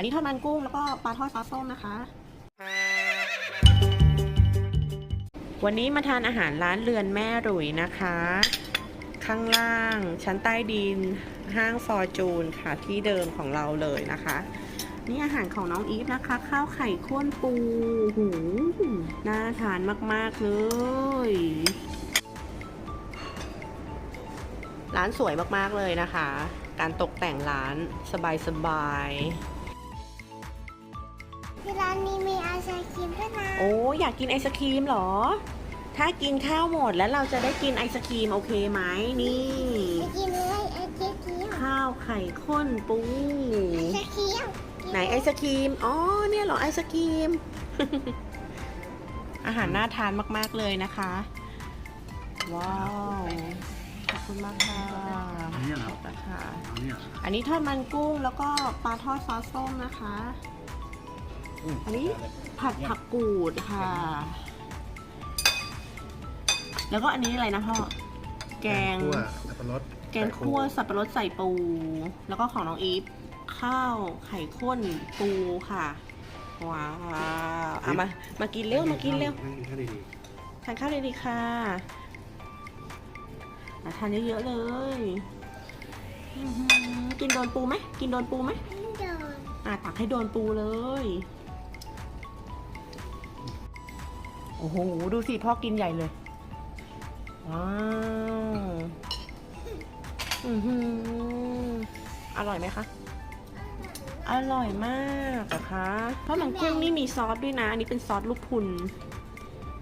อันนี้ทอดมันกุ้งแล้วก็ปลาทอดซอสส้มนะคะ วันนี้มาทานอาหารร้านเรือนแม่หลุยนะคะ ข้างล่างชั้นใต้ดินห้างฟอร์จูนค่ะที่เดิมของเราเลยนะคะ นี่อาหารของน้องอีฟนะคะ ข้าวไข่ข้นปูหูน่าทานมาก ๆ เลย ร้านสวยมาก ๆ เลยนะคะ การตกแต่งร้านสบาย ที่ร้านนี้มีไอศครีมด้วยนะๆโอ้อยากกินไอศครีมเหรอ ถ้ากินข้าวหมดแล้วเราจะได้กินไอศครีมโอเคไหมนี่ ไปกินเลยไอศครีมข้าวไข่ข้นปูไอศครีมไหนไอศครีม อ๋อ เนี่ยเหรอไอศครีม อาหารน่าทานมาก ๆ เลยนะคะ ว้าว ขอบคุณมากค่ะอันนี้เหรอขอบคุณค่ะเอาเนี่ย อันนี้ทอดมันกุ้งแล้วก็ปลาทอดซอสส้มนะคะ อันนี้ผัดผักกูดค่ะ แล้วก็อันนี้อะไรนะพ่อ แกง คั่วสับปะรดแกงคั่วสับปะรดใส่ปู แล้วก็ของน้องอีฟข้าวไข่ข้นปูค่ะ ว้าวเอามา มากินเร็ว มากินเร็วนั่งกินข้าวดีทานข้าวเลยดีค่ะมาทานเยอะๆเลยอื้อหือกินโดนปูไหม กินโดนปูไหมไม่โดน อะตักให้โดนปูเลย โอ้โห ดูสิพ่อกินใหญ่เลย ว้าวอือหืออร่อยไหมคะ อร่อยมากนะคะเพราะมันกุ้งนี่มีซอสด้วยนะ อันนี้เป็นซอสลูกพุน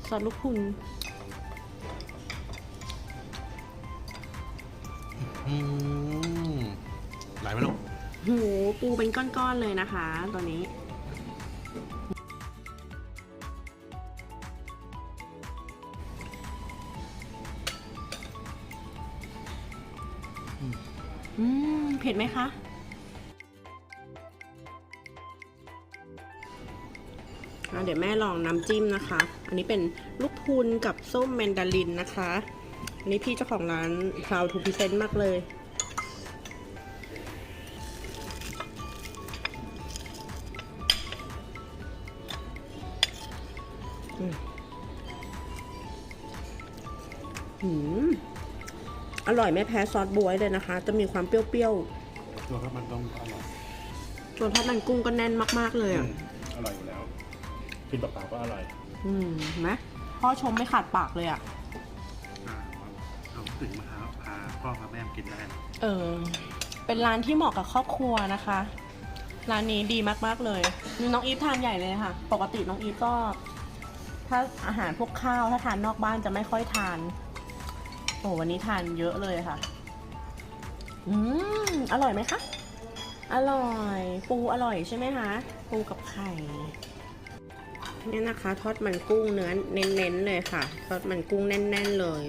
ซอสลูกพุนๆอืมไหลไหมลูกหูปูเป็นก้อนๆเลยนะคะตัวนี้ อืมเผ็ดไหมคะ เดี๋ยวแม่ลองน้ำจิ้มนะคะ อันนี้เป็นลูกพรุนกับส้มแมนดารินนะคะ อันนี้พี่เจ้าของร้าน proud to present มากเลยหืม อร่อยไม่แพ้ซอสบวยเลยนะคะ จะมีความเปรี้ยวตัวข้าวมันต้มก็อร่อยๆส่วนทอดมันกุ้งก็แน่นมากๆเลยอะอร่อยอยู่แล้วกินเปล่าๆก็อร่อยอืมเห็นไหมพ่อชมไม่ขาดปากเลยอะ อ่าเอาถึงมะพร้าวพาพ่อพาแม่มากินได้นะเออ เป็นร้านที่เหมาะกับครอบครัวนะคะ ร้านนี้ดีมากๆเลยนี่น้องอีฟทานใหญ่เลยค่ะ ปกติน้องอีฟก็ ถ้าอาหารพวกข้าวถ้าทานนอกบ้านจะไม่ค่อยทาน โอ้วันนี้ทานเยอะเลยค่ะ อืม อร่อยไหมคะ อร่อย ปูอร่อยใช่ไหมคะ ปูกับไข่เนี่ยนะคะทอดมันกุ้งเนื้อเน้นๆเลยค่ะ ทอดมันกุ้งแน่น ๆเลย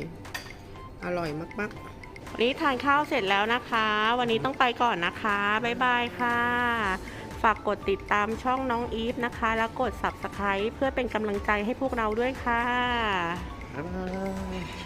อร่อยมากๆวันนี้ทานข้าวเสร็จแล้วนะคะ วันนี้ต้องไปก่อนนะคะบ๊ายบายค่ะ ฝากกดติดตามช่องน้องอีฟนะคะ แล้วกด subscribe เพื่อเป็นกำลังใจให้พวกเราด้วยค่ะบ๊ายบาย